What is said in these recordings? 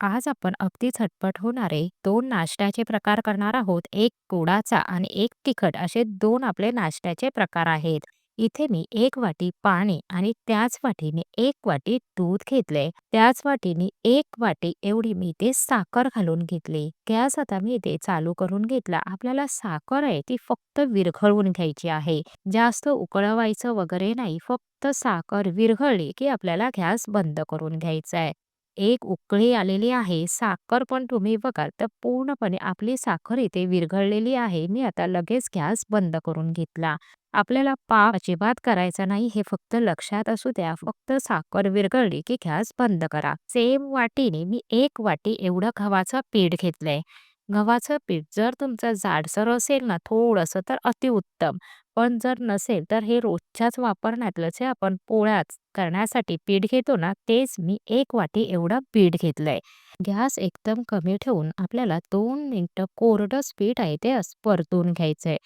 आज आपण अगदी झटपट होणारे दोन नाश्त्याचे प्रकार करणार आहोत. एक गोडाचा आणि एक तिखट असे दोन आपले नाश्त्याचे प्रकार आहेत. इथे मी एक वाटी पाणी आणि त्याच वाटीने एक वाटी दूध घेतले. त्याच वाटीने एक वाटी एवढी मी इथे साखर घालून घेतली. गॅस आता मी इथे चालू करून घेतला. आपल्याला साखर आहे ती फक्त विरघळवून घ्यायची आहे. जास्त उकळवायचं वगैरे नाही. फक्त साखर विरघळली की आपल्याला गॅस बंद करून घ्यायचा आहे. एक उकळी आलेली आहे. साखर पण तुम्ही बघाल तर पूर्णपणे आपली साखर इथे विरघळलेली आहे. मी आता लगेच गॅस बंद करून घेतला. आपल्याला पाक अजिबात करायचा नाही हे फक्त लक्षात असू द्या. फक्त साखर विरघळली की गॅस बंद करा. सेम वाटीने मी एक वाटी एवढं गव्हाचं पीठ घेतलंय. गव्हाचं पीठ जर तुमचं जाडसर असेल ना थोडंसं तर अतिउत्तम. पण जर नसेल तर हे रोजच्याच वापरण्यातलं जे आपण पोळ्या करण्यासाठी पीठ घेतो ना तेच मी एक वाटी एवढं पीठ घेतलंय. गॅस एकदम कमी ठेवून आपल्याला दोन मिनिटं कोरडं पीठ आहे ते असं परतून घ्यायचंय.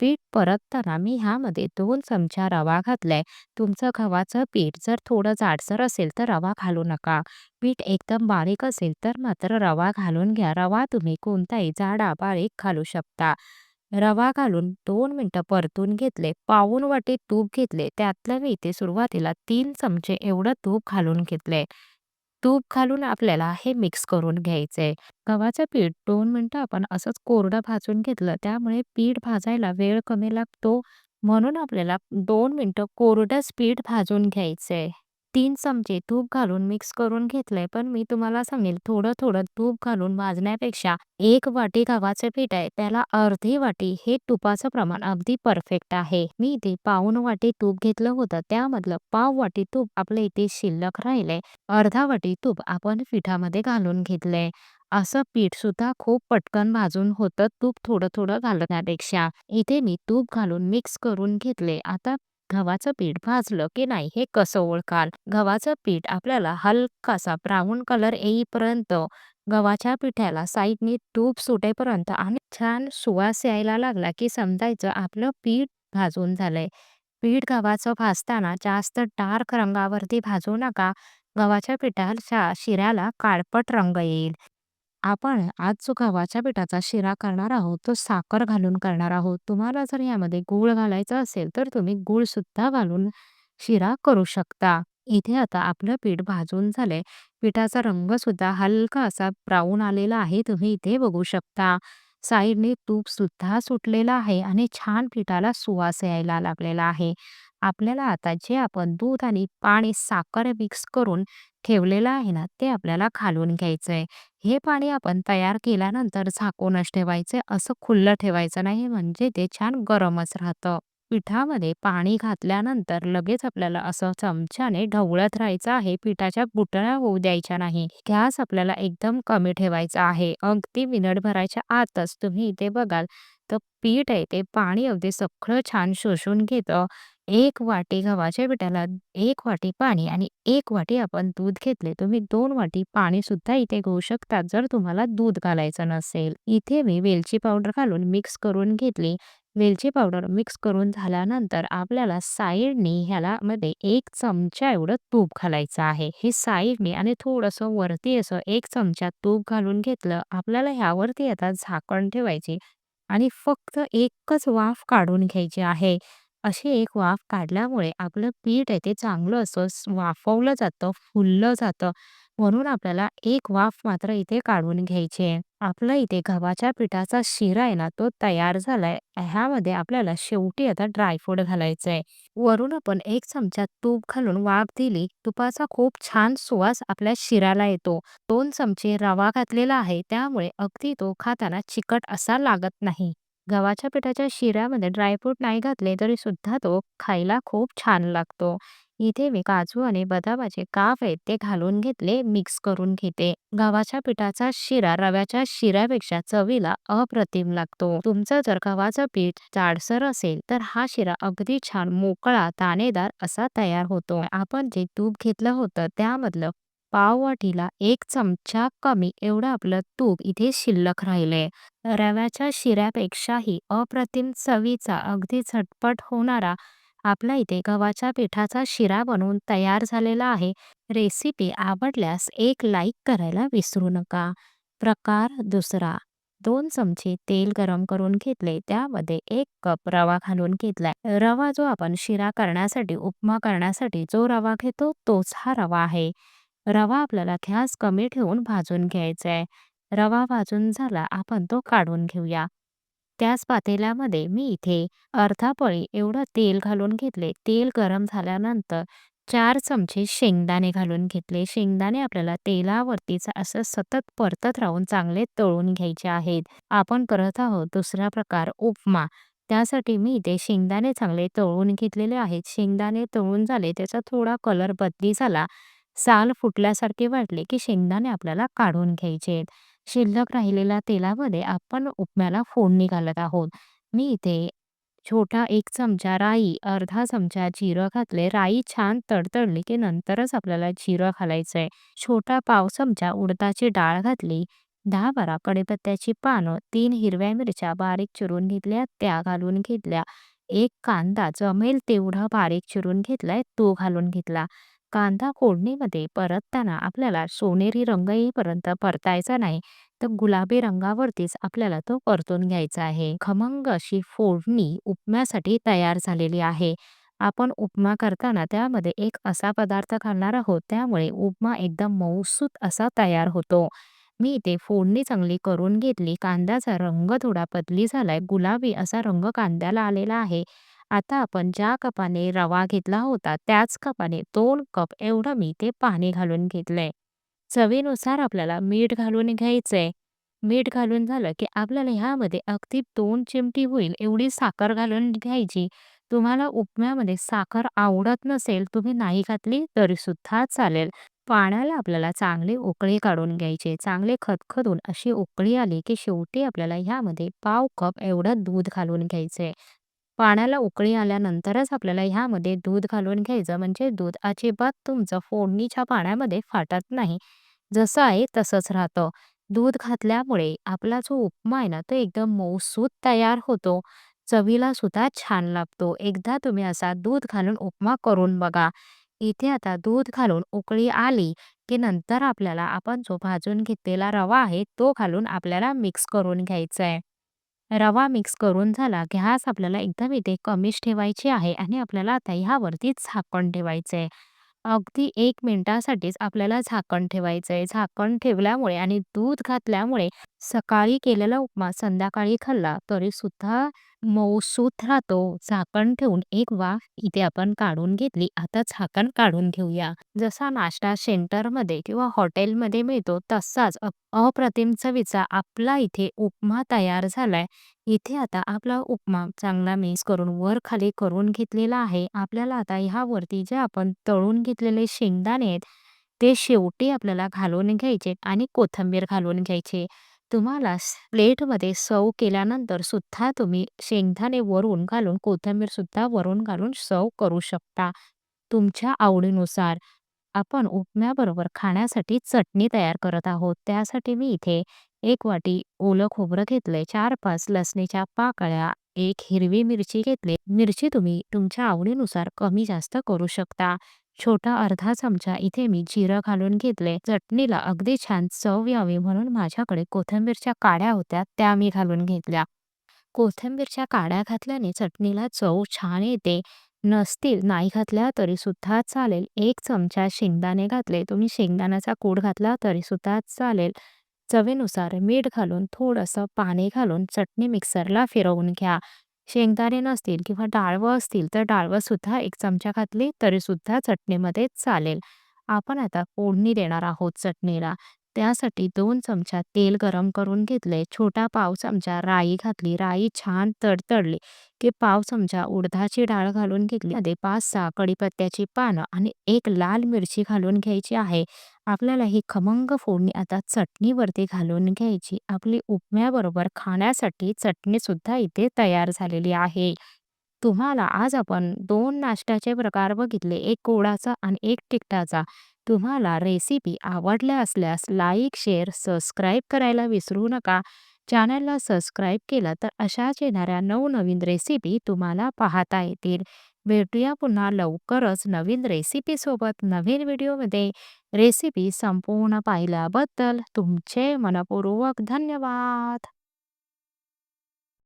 पीठ परतताना मी ह्यामध्ये दोन चमचा रवा घातलाय. तुमचं गव्हाचं पीठ जर थोडं जाडसर असेल तर रवा घालू नका. पीठ एकदम बारीक असेल तर मात्र रवा घालून घ्या. रवा तुम्ही कोणताही जाडा बारीक घालू शकता. रवा घालून दोन मिनिटं परतून घेतले. पाऊण वाटी तूप घेतले. त्यातलं मी इथे सुरुवातीला तीन चमचे एवढं तूप घालून घेतले तूप घालून आपल्याला हे मिक्स करून घ्यायचंय. गव्हाचं पीठ दोन मिनिटं आपण असंच कोरडं भाजून घेतलं त्यामुळे पीठ भाजायला वेळ कमी लागतो. म्हणून आपल्याला दोन मिनिटं कोरडंच पीठ भाजून घ्यायचंय. तीन चमचे तूप घालून मिक्स करून घेतलंय. पण मी तुम्हाला सांगेल थोडं थोडं तूप घालून भाजण्यापेक्षा एक वाटी गव्हाचं पीठ आहे त्याला अर्धी वाटी हे तुपाचं प्रमाण अगदी परफेक्ट आहे. मी इथे पाऊन वाटी तूप घेतलं होतं त्यामधलं पाव वाटी तूप आपल्या इथे शिल्लक राहिले अर्धा वाटी तूप आपण पिठामध्ये घालून घेतलंय. असं पीठ सुद्धा खूप पटकन भाजून होतं तूप थोडं थोडं घालण्यापेक्षा. इथे मी तूप घालून मिक्स करून घेतले. आता गव्हाचं पीठ भाजलं की नाही हे कसं ओळखाल? गव्हाचं पीठ आपल्याला हलकासा ब्राऊन कलर येईपर्यंत गव्हाच्या पिठाला साईडने तूप सुटेपर्यंत आणि छान सुवास यायला लागला की समजायचं आपलं पीठ भाजून झालंय. पीठ गव्हाचं भाजताना जास्त डार्क रंगावरती भाजू नका. गव्हाच्या पिठाच्या शिऱ्याला काळपट रंग येईल. आपण आज जो गव्हाच्या पिठाचा शिरा करणार आहोत तो साखर घालून करणार आहोत. तुम्हाला जर यामध्ये गूळ घालायचा असेल तर तुम्ही गूळ सुद्धा घालून शिरा करू शकता. इथे आता आपलं पीठ भाजून झालंय. पिठाचा रंग सुद्धा हलका असा ब्राऊन आलेला आहे. तुम्ही इथे बघू शकता. साईडने तूप सुद्धा सुटलेला आहे आणि छान पिठाला सुवास यायला लागलेला आहे. आपल्याला आता जे आपण दूध आणि पाणी साखर मिक्स करून ठेवलेलं आहे ना ते आपल्याला घालून घ्यायचंय. हे पाणी आपण तयार केल्यानंतर झाकूनच ठेवायचंय. असं खुल्लं ठेवायचं नाही म्हणजे ते छान गरमच राहतं. पिठामध्ये पाणी घातल्यानंतर लगेच आपल्याला असं चमच्याने ढवळत राहायचं आहे. पिठाच्या बुटळ्या होऊ द्यायच्या नाही. गॅस आपल्याला एकदम कमी ठेवायचा आहे. अगदी मिनिटभराच्या आतच तुम्ही इथे बघाल तर पीठ आहे ते पाणी अगदी सगळं छान शोषून घेतं. एक वाटी गव्हाच्या पिठाला एक वाटी पाणी आणि एक वाटी आपण दूध घेतले. तुम्ही दोन वाटी पाणी सुद्धा इथे घेऊ शकता जर तुम्हाला दूध घालायचं नसेल. इथे मी वेलची पावडर घालून मिक्स करून घेतली. वेलची पावडर मिक्स करून झाल्यानंतर आपल्याला साईडने ह्याला मध्ये एक चमचा एवढं तूप घालायचं आहे. हे साईडने आणि थोडंसं वरती असं एक चमचा तूप घालून घेतलं. आपल्याला ह्यावरती आता झाकण ठेवायचे आणि फक्त एकच वाफ काढून घ्यायची आहे. अशी एक वाफ काढल्यामुळे आपलं पीठ आहे ते चांगलं असं वाफवलं जातं, फुललं जातं. म्हणून आपल्याला एक वाफ मात्र इथे काढून घ्यायची आहे. आपला इथे गव्हाच्या पिठाचा शिरा आहे ना तो तयार झालाय. ह्यामध्ये आपल्याला शेवटी आता ड्रायफ्रूट घालायचंय. वरून आपण एक चमचा तूप घालून वाफ दिली. तुपाचा खूप छान सुवास आपल्या शिऱ्याला येतो. दोन चमचे रवा घातलेला आहे त्यामुळे अगदी तो खाताना चिकट असा लागत नाही. गव्हाच्या पिठाच्या शिऱ्यामध्ये ड्रायफ्रूट नाही घातले तरी सुद्धा तो खायला खूप छान लागतो. इथे मी काजू आणि बदामाचे काप आहेत ते घालून घेतले. मिक्स करून घेते. गव्हाच्या पिठाचा शिरा रव्याच्या शिऱ्यापेक्षा चवीला अप्रतिम लागतो. तुमचं जर गव्हाचं पीठ जाडसर असेल तर हा शिरा अगदी छान मोकळा दाणेदार असा तयार होतो. आपण जे तूप घेतलं होतं त्यामधलं पाववाटीला एक चमचा कमी एवढं आपलं तूप इथे शिल्लक राहिले रव्याच्या शिऱ्यापेक्षाही अप्रतिम चवीचा अगदी झटपट होणारा आपला इथे गव्हाच्या पिठाचा शिरा बनवून तयार झालेला आहे. रेसिपी आवडल्यास एक लाईक करायला विसरू नका. प्रकार दुसरा दोन चमचे तेल गरम करून घेतले. त्यामध्ये एक कप रवा घालून घेतलाय. रवा जो आपण शिरा करण्यासाठी, उपमा करण्यासाठी जो रवा घेतो तोच हा रवा आहे. रवा आपल्याला गॅस कमी ठेवून भाजून घ्यायचा आहे. रवा भाजून झाला आपण तो काढून घेऊया. त्याच पातेल्यामध्ये मी इथे अर्धा पळी एवढं तेल घालून घेतले. तेल गरम झाल्यानंतर 4 चमचे शेंगदाणे घालून घेतले. शेंगदाणे आपल्याला तेलावरतीच असं सतत परतत राहून चांगले तळून घ्यायचे आहेत. आपण करत आहोत दुसरा प्रकार उपमा. त्यासाठी मी इथे शेंगदाणे चांगले तळून घेतलेले आहेत. शेंगदाणे तळून झाले, त्याचा थोडा कलर बदली झाला, साल फुटल्यासारखे वाटले की शेंगदाणे आपल्याला काढून घ्यायचे आहेत. शिल्लक राहिलेल्या तेलामध्ये आपण उपम्याला फोडणी घालत आहोत. मी इथे छोटा एक चमचा राई, अर्धा चमचा जिरं घातले. राई छान तडतडली की नंतरच आपल्याला जिरं घालायचं आहे. छोटा पाव चमचा उडदाची डाळ घातली. दहा बारा कडीपत्त्याची पानं, तीन हिरव्या मिरच्या बारीक चिरून घेतल्या त्या घालून घेतल्या. एक कांदा जमेल तेवढा बारीक चिरून घेतलाय तो घालून घेतला. कांदा फोडणीमध्ये परतताना आपल्याला सोनेरी रंग येईपर्यंत परतायचा नाही, तर गुलाबी रंगावरतीच आपल्याला तो परतून घ्यायचा आहे. खमंग अशी फोडणी उपम्यासाठी तयार झालेली आहे. आपण उपमा करताना त्यामध्ये एक असा पदार्थ घालणार आहोत, त्यामुळे उपमा एकदम मऊसूत असा तयार होतो. मी इथे फोडणी चांगली करून घेतली. कांद्याचा रंग थोडा बदली झालाय. गुलाबी असा रंग कांद्याला आलेला आहे. आता आपण ज्या कपाने रवा घेतला होता, त्याच कपाने दोन कप एवढं मी ते पाणी घालून घेतलंय. चवीनुसार आपल्याला मीठ घालून घ्यायचंय. मीठ घालून झालं की आपल्याला ह्यामध्ये अगदी दोन चिमटी होईल एवढी साखर घालून घ्यायची. तुम्हाला उपम्यामध्ये साखर आवडत नसेल, तुम्ही नाही घातली तरी सुद्धा चालेल. पाण्याला आपल्याला चांगली उकळी काढून घ्यायची. चांगले खदखदून अशी उकळी आली की शेवटी आपल्याला ह्यामध्ये पाव कप एवढं दूध घालून घ्यायचंय. पाण्याला उकळी आल्यानंतरच आपल्याला ह्यामध्ये दूध घालून घ्यायचं, म्हणजे दूध अजिबात तुमचं फोडणीच्या पाण्यामध्ये फाटत नाही. जसं आहे तसंच राहतं. दूध घातल्यामुळे आपला जो उपमा आहे ना, तो एकदम मऊसूत तयार होतो. चवीला सुद्धा छान लागतो. एकदा तुम्ही असा दूध घालून उपमा करून बघा. इथे आता दूध घालून उकळी आली की नंतर आपल्याला आपण जो भाजून घेतलेला रवा आहे तो घालून आपल्याला मिक्स करून घ्यायचा आहे. रवा मिक्स करून झाला, गॅस आपल्याला एकदम इथे कमीच ठेवायची आहे आणि आपल्याला आता ह्यावरती झाकण ठेवायचं आहे. अगदी एक मिनिटासाठीच आपल्याला झाकण ठेवायचं आहे. झाकण ठेवल्यामुळे आणि दूध घातल्यामुळे सकाळी केलेला उपमा संध्याकाळी खाल्ला तरी सुद्धा मऊसूत राहतो. झाकण ठेवून एक वाफ इथे आपण काढून घेतली. आता झाकण काढून घेऊया. जसा नाश्ता सेंटरमध्ये किंवा हॉटेलमध्ये मिळतो तसाच अप्रतिम चवीचा आपला इथे उपमा तयार झालाय. इथे आता आपला उपमा चांगला मिक्स करून वर खाली करून घेतलेला आहे. आपल्याला आता ह्यावरती जे आपण तळून घेतलेले शेंगदाणे आहेत, ते शेवटी आपल्याला घालून घ्यायचे आणि कोथिंबीर घालून घ्यायची. तुम्हाला प्लेटमध्ये सर्व्ह केल्यानंतर सुद्धा तुम्ही शेंगदाणे वरून घालून, कोथिंबीर सुद्धा वरून घालून सर्व्ह करू शकता. तुमच्या आवडीनुसार. आपण उपम्याबरोबर खाण्यासाठी चटणी तयार करत आहोत. त्यासाठी मी इथे 1 वाटी ओलं खोबरं घेतलंय. 4-5 लसणीच्या पाकळ्या, 1 हिरवी मिरची घेतली. मिरची तुम्ही तुमच्या आवडीनुसार कमी जास्त करू शकता. छोटा अर्धा चमचा इथे मी जिरं घालून घेतले. चटणीला अगदी छान चव यावी म्हणून माझ्याकडे कोथिंबीरच्या काड्या होत्या, त्या मी घालून घेतल्या. कोथिंबीरच्या काड्या घातल्याने चटणीला चव छान येते. नसतील, नाही घातल्या तरी सुद्धा चालेल. एक चमचा शेंगदाणे घातले. तुम्ही शेंगदाण्याचा कूड घातला तरी सुद्धा चालेल. चवीनुसार मीठ घालून, थोडंसं पाणी घालून चटणी मिक्सरला फिरवून घ्या. शेंगदाणे नसतील किंवा डाळवं असतील तर डाळवं सुद्धा एक चमचा घातली तरीसुद्धा चटणीमध्ये चालेल. आपण आता फोडणी देणार आहोत चटणीला. त्यासाठी दोन चमचा तेल गरम करून घेतले. छोटा पाव चमचा राई घातली. राई छान तडतडली की पाव चमचा उडदाची डाळ घालून घेतली. मध्ये पाच सहा कडीपत्त्याची पानं आणि एक लाल मिरची घालून घ्यायची आहे. आपल्याला ही खमंग फोडणी आता चटणीवरती घालून घ्यायची. आपली उपम्याबरोबर खाण्यासाठी चटणी सुद्धा इथे तयार झालेली आहे. तुम्हाला आज आपण दोन नाश्त्याचे प्रकार बघितले. एक गोडाचा आणि एक तिखटाचा. तुम्हाला रेसिपी आवडल्या असल्यास लाईक, शेअर, सबस्क्राईब करायला विसरू नका. चॅनलला सबस्क्राईब केलं तर अशाच येणाऱ्या नवनवीन रेसिपी तुम्हाला पाहता येतील भेटूया पुन्हा लवकरच नवीन रेसिपीसोबत नवीन व्हिडिओमध्ये रेसिपी संपूर्ण पाहिल्याबद्दल तुमचे मनपूर्वक धन्यवाद